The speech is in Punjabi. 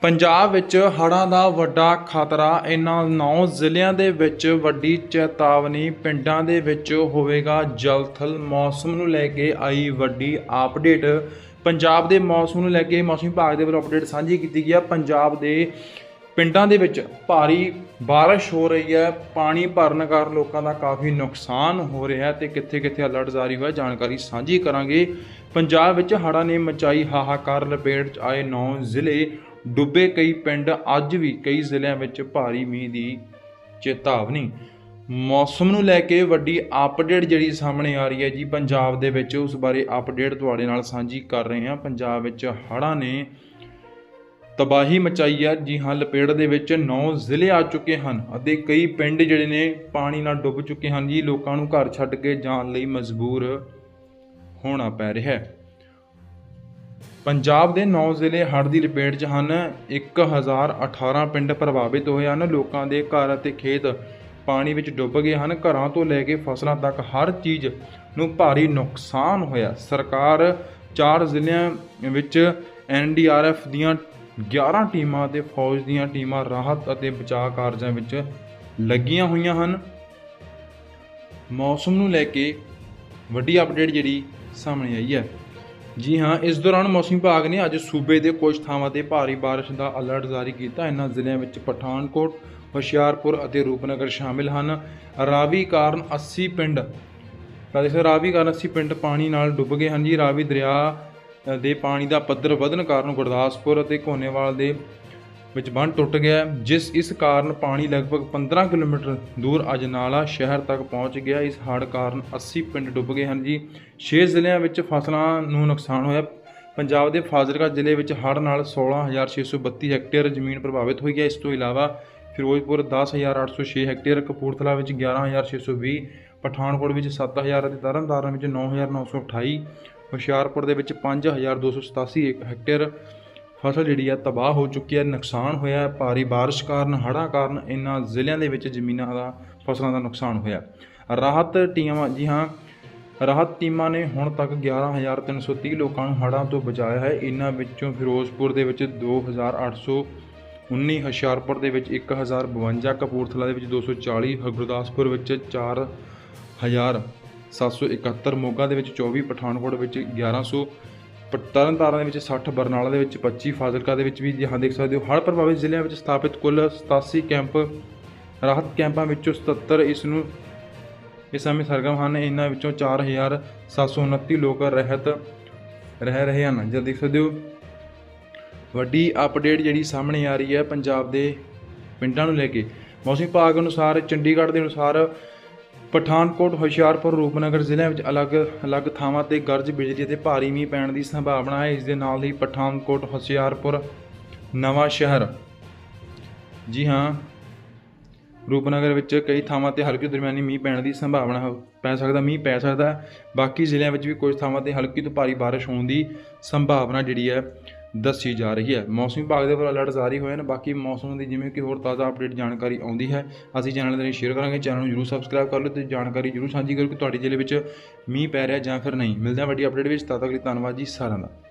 ਪੰਜਾਬ ਵਿੱਚ ਹੜ੍ਹਾਂ ਦਾ ਵੱਡਾ ਖਤਰਾ ਇਹਨਾਂ 9 ਜ਼ਿਲ੍ਹਿਆਂ ਦੇ ਵਿੱਚ ਵੱਡੀ ਚੇਤਾਵਨੀ ਪਿੰਡਾਂ ਦੇ ਵਿੱਚ ਹੋਵੇਗਾ। ਜਲਥਲ ਮੌਸਮ ਨੂੰ ਲੈ ਕੇ ਆਈ ਵੱਡੀ ਅਪਡੇਟ। ਪੰਜਾਬ ਦੇ ਮੌਸਮ ਨੂੰ ਲੈ ਕੇ ਮੌਸਮ ਵਿਭਾਗ ਦੇ ਵੱਲੋਂ ਅਪਡੇਟ ਸਾਂਝੀ ਕੀਤੀ ਗਈ ਹੈ। ਪੰਜਾਬ ਦੇ ਪਿੰਡਾਂ ਦੇ ਵਿੱਚ ਭਾਰੀ ਬਾਰਿਸ਼ ਹੋ ਰਹੀ ਹੈ। ਪਾਣੀ ਭਰਨ ਕਾਰਨ ਲੋਕਾਂ ਦਾ ਕਾਫੀ ਨੁਕਸਾਨ ਹੋ ਰਿਹਾ ਹੈ ਤੇ ਕਿੱਥੇ-ਕਿੱਥੇ ਅਲਰਟ ਜਾਰੀ ਹੋਇਆ ਜਾਣਕਾਰੀ ਸਾਂਝੀ ਕਰਾਂਗੇ। ਪੰਜਾਬ ਵਿੱਚ ਹੜ੍ਹਾਂ ਨੇ ਮਚਾਈ ਹਾਹਾਕਾਰ, ਲਪੇਟ 'ਚ ਆਏ 9 ਜ਼ਿਲ੍ਹੇ ਡੁੱਬੇ ਕਈ ਪਿੰਡ ਅੱਜ ਵੀ ਕਈ ਜ਼ਿਲ੍ਹਿਆਂ ਵਿੱਚ ਭਾਰੀ ਮੀਂਹ ਦੀ ਚੇਤਾਵਨੀ। ਮੌਸਮ ਨੂੰ ਲੈ ਕੇ ਵੱਡੀ ਅਪਡੇਟ ਜਿਹੜੀ ਸਾਹਮਣੇ ਆ ਰਹੀ ਹੈ ਜੀ, ਪੰਜਾਬ ਦੇ ਵਿੱਚ ਉਸ ਬਾਰੇ ਅਪਡੇਟ ਤੁਹਾਡੇ ਨਾਲ ਸਾਂਝੀ ਕਰ ਰਹੇ ਹਾਂ। ਪੰਜਾਬ ਵਿੱਚ ਹੜ੍ਹਾਂ ਨੇ ਤਬਾਹੀ ਮਚਾਈ ਹੈ। ਜੀ ਹਾਂ ਲਪੇੜ ਦੇ ਵਿੱਚ 9 ਜ਼ਿਲ੍ਹੇ ਆ ਚੁੱਕੇ ਹਨ ਅਤੇ ਕਈ ਪਿੰਡ ਜਿਹੜੇ ਨੇ ਪਾਣੀ ਨਾਲ ਡੁੱਬ ਚੁੱਕੇ ਹਨ ਜੀ। ਲੋਕਾਂ ਨੂੰ ਘਰ ਛੱਡ ਕੇ ਜਾਣ ਲਈ ਮਜਬੂਰ ਹੋਣਾ ਪੈ ਰਿਹਾ ਹੈ। ਪੰਜਾਬ ਦੇ 9 ਜ਼ਿਲ੍ਹੇ ਹੜ੍ਹ ਦੀ ਲਪੇਟ 'ਚ ਹਨ। 1018 ਪਿੰਡ ਪ੍ਰਭਾਵਿਤ ਹੋਏ ਹਨ। ਲੋਕਾਂ ਦੇ ਘਰ ਅਤੇ ਖੇਤ ਪਾਣੀ ਵਿੱਚ ਡੁੱਬ ਗਏ ਹਨ। ਘਰਾਂ ਤੋਂ ਲੈ ਕੇ ਫਸਲਾਂ ਤੱਕ ਹਰ ਚੀਜ਼ ਨੂੰ ਭਾਰੀ ਨੁਕਸਾਨ ਹੋਇਆ। ਸਰਕਾਰ ਚਾਰ ਜ਼ਿਲ੍ਹਿਆਂ ਵਿੱਚ ਐਨਡੀਆਰਐਫ ਦੀਆਂ 11 ਟੀਮਾਂ ਅਤੇ ਫੌਜ ਦੀਆਂ ਟੀਮਾਂ ਰਾਹਤ ਅਤੇ ਬਚਾਅ ਕਾਰਜਾਂ ਵਿੱਚ ਲੱਗੀਆਂ ਹੋਈਆਂ ਹਨ। ਮੌਸਮ ਨੂੰ ਲੈ ਕੇ ਵੱਡੀ ਅਪਡੇਟ ਜਿਹੜੀ ਸਾਹਮਣੇ ਆਈ ਹੈ। ਜੀ ਹਾਂ, ਇਸ ਦੌਰਾਨ ਮੌਸਮ ਵਿਭਾਗ ਨੇ ਅੱਜ ਸੂਬੇ ਦੇ ਕੁਝ ਥਾਵਾਂ ਤੇ ਭਾਰੀ ਬਾਰਿਸ਼ ਦਾ ਅਲਰਟ ਜਾਰੀ ਕੀਤਾ। ਇਹਨਾਂ ਜ਼ਿਲ੍ਹਿਆਂ ਵਿੱਚ ਪਠਾਨਕੋਟ, ਹੁਸ਼ਿਆਰਪੁਰ ਅਤੇ ਰੂਪਨਗਰ ਸ਼ਾਮਿਲ ਹਨ। ਰਾਵੀ ਕਾਰਨ 80 ਪਿੰਡ ਰਾਜਸਥਾਨ ਰਾਵੀ ਕਾਰਨ 80 ਪਿੰਡ ਪਾਣੀ ਨਾਲ ਡੁੱਬ ਗਏ ਹਨ ਜੀ। ਰਾਵੀ ਦਰਿਆ ਦੇ ਪਾਣੀ ਦਾ ਪੱਧਰ ਵਧਣ ਕਾਰਨ ਗੁਰਦਾਸਪੁਰ ਅਤੇ ਕੋਨੇਵਾਲ ਦੇ ਵਿੱਚ ਬੰਨ ਟੁੱਟ ਗਿਆ ਜਿਸ ਇਸ ਕਾਰਨ ਪਾਣੀ ਲਗਭਗ 15 ਕਿਲੋਮੀਟਰ ਦੂਰ ਅਜਨਾਲਾ ਸ਼ਹਿਰ ਤੱਕ ਪਹੁੰਚ ਗਿਆ। ਇਸ ਹੜ੍ਹ ਕਾਰਨ 80 ਪਿੰਡ ਡੁੱਬ ਗਏ ਹਨ ਜੀ। 6 ਜ਼ਿਲ੍ਹਿਆਂ ਵਿੱਚ ਫਸਲਾਂ ਨੂੰ ਨੁਕਸਾਨ ਹੋਇਆ। ਪੰਜਾਬ ਦੇ ਫਾਜ਼ਿਲਕਾ ਜ਼ਿਲ੍ਹੇ ਵਿੱਚ ਹੜ੍ਹ ਨਾਲ 16632 ਹੈਕਟੇਅਰ ਜ਼ਮੀਨ ਪ੍ਰਭਾਵਿਤ ਹੋਈ ਹੈ। ਇਸ ਤੋਂ ਇਲਾਵਾ ਫਿਰੋਜ਼ਪੁਰ 10806 ਹੈਕਟੇਅਰ, ਕਪੂਰਥਲਾ ਵਿੱਚ 11620 ਪਠਾਨਕੋਟ ਵਿੱਚ 7000 ਅਤੇ ਤਰਨਤਾਰਨ ਵਿੱਚ 9928 ਹੁਸ਼ਿਆਰਪੁਰ ਦੇ ਵਿੱਚ 5287 ਹੈਕਟੇਅਰ ਫਸਲ ਜਿਹੜੀ ਹੈ ਤਬਾਹ ਹੋ ਚੁੱਕੀ ਹੈ ਨੁਕਸਾਨ ਹੋਇਆ ਹੈ। ਭਾਰੀ ਬਾਰਿਸ਼ ਕਾਰਨ, ਹੜ੍ਹਾਂ ਕਾਰਨ ਇਹਨਾਂ ਜ਼ਿਲ੍ਹਿਆਂ ਦੇ ਵਿੱਚ ਜ਼ਮੀਨਾਂ ਦਾ, ਫਸਲਾਂ ਦਾ ਨੁਕਸਾਨ ਹੋਇਆ। ਰਾਹਤ ਟੀਮਾਂ ਜੀ ਹਾਂ, ਰਾਹਤ ਟੀਮਾਂ ਨੇ ਹੁਣ ਤੱਕ 11330 ਲੋਕਾਂ ਨੂੰ ਹੜ੍ਹਾਂ ਤੋਂ ਬਚਾਇਆ ਹੈ। ਇਹਨਾਂ ਵਿੱਚੋਂ ਫਿਰੋਜ਼ਪੁਰ ਦੇ ਵਿੱਚ 2819 ਹੁਸ਼ਿਆਰਪੁਰ ਦੇ ਵਿੱਚ 1052 ਕਪੂਰਥਲਾ ਦੇ ਵਿੱਚ 240 ਗੁਰਦਾਸਪੁਰ ਵਿੱਚ 4771 ਮੋਗਾ ਦੇ ਵਿੱਚ 24 ਪਠਾਨਕੋਟ ਵਿੱਚ 1100 ਪ- ਤਰਨਤਾਰਨ ਦੇ ਵਿੱਚ 60 ਬਰਨਾਲਾ ਦੇ ਵਿੱਚ 25 ਫਾਜ਼ਿਲਕਾ ਦੇ ਵਿੱਚ ਵੀ ਜਹਾਂ ਦੇਖ ਸਕਦੇ ਹੋ। ਹੜ੍ਹ ਪ੍ਰਭਾਵਿਤ ਜ਼ਿਲ੍ਹਿਆਂ ਵਿੱਚ ਸਥਾਪਿਤ ਕੁੱਲ 87 ਕੈਂਪ, ਰਾਹਤ ਕੈਂਪਾਂ ਵਿੱਚੋਂ 77 ਇਸ ਨੂੰ ਇਸ ਸਮੇਂ ਸਰਗਰਮ ਹਨ। ਇਹਨਾਂ ਵਿੱਚੋਂ 4729 ਲੋਕ ਰਹਿਤ, ਰਹਿ ਰਹੇ ਹਨ। ਜਦ ਦੇਖ ਸਕਦੇ ਹੋ, ਵੱਡੀ ਅਪਡੇਟ ਜਿਹੜੀ ਸਾਹਮਣੇ ਆ ਰਹੀ ਹੈ ਪੰਜਾਬ ਦੇ ਪਿੰਡਾਂ ਨੂੰ ਲੈ ਕੇ। ਮੌਸਮ ਵਿਭਾਗ ਅਨੁਸਾਰ, ਚੰਡੀਗੜ੍ਹ ਦੇ ਅਨੁਸਾਰ ਪਠਾਨਕੋਟ, ਹੁਸ਼ਿਆਰਪੁਰ, ਰੂਪਨਗਰ ਜ਼ਿਲ੍ਹਿਆਂ ਵਿੱਚ ਅਲੱਗ-ਅਲੱਗ ਥਾਵਾਂ ਤੇ ਗਰਜ ਬਿਜਲੀ ਅਤੇ ਭਾਰੀ ਮੀਂਹ ਪੈਣ ਦੀ ਸੰਭਾਵਨਾ ਹੈ। ਇਸ ਦੇ ਨਾਲ ਹੀ ਪਠਾਨਕੋਟ, ਹੁਸ਼ਿਆਰਪੁਰ, ਨਵਾਂ ਸ਼ਹਿਰ। ਜੀ ਹਾਂ, ਰੂਪਨਗਰ ਵਿੱਚ ਕਈ ਥਾਵਾਂ ਤੇ ਹਲਕੀ ਦਰਮਿਆਨੀ ਮੀਂਹ ਪੈਣ ਦੀ ਸੰਭਾਵਨਾ ਹੋ- ਪੈ ਸਕਦਾ, ਮੀਂਹ ਪੈ ਸਕਦਾ ਬਾਕੀ ਜ਼ਿਲ੍ਹਿਆਂ ਵਿੱਚ ਵੀ ਕੁਝ ਥਾਵਾਂ ਤੇ ਹਲਕੀ ਤੋਂ ਭਾਰੀ ਬਾਰਿਸ਼ ਹੋਣ ਦੀ ਸੰਭਾਵਨਾ ਜਿਹੜੀ ਹੈ। ਦੱਸੀ ਜਾ ਰਹੀ ਹੈ। ਮੌਸਮ ਵਿਭਾਗ ਦੇ ਵੱਲੋਂ ਅਲਰਟ ਜਾਰੀ ਹੋਏ ਨੇ। ਬਾਕੀ ਮੌਸਮ ਦੀ ਜਿਵੇਂ ਕਿ ਹੋਰ ਤਾਜ਼ਾ ਅਪਡੇਟ ਜਾਣਕਾਰੀ ਆਉਂਦੀ ਹੈ, ਅਸੀਂ ਚੈਨਲ ਦੇ ਲਈ ਸ਼ੇਅਰ ਕਰਾਂਗੇ। ਚੈਨਲ ਨੂੰ ਜਰੂਰ ਸਬਸਕ੍ਰਾਈਬ ਕਰ ਲਓ ਤੇ ਜਾਣਕਾਰੀ ਜਰੂਰ ਸਾਂਝੀ ਕਰੋ ਕਿ ਤੁਹਾਡੇ ਜ਼ਿਲ੍ਹੇ ਵਿੱਚ ਮੀਂਹ ਪੈ ਰਿਹਾ ਜਾਂ ਫਿਰ ਨਹੀਂ। ਮਿਲਦੇ ਹਾਂ ਵੱਡੀ ਅਪਡੇਟ ਵਿੱਚ। ਤਦ ਤੱਕ ਲਈ ਧੰਨਵਾਦ ਜੀ ਸਾਰਿਆਂ ਦਾ।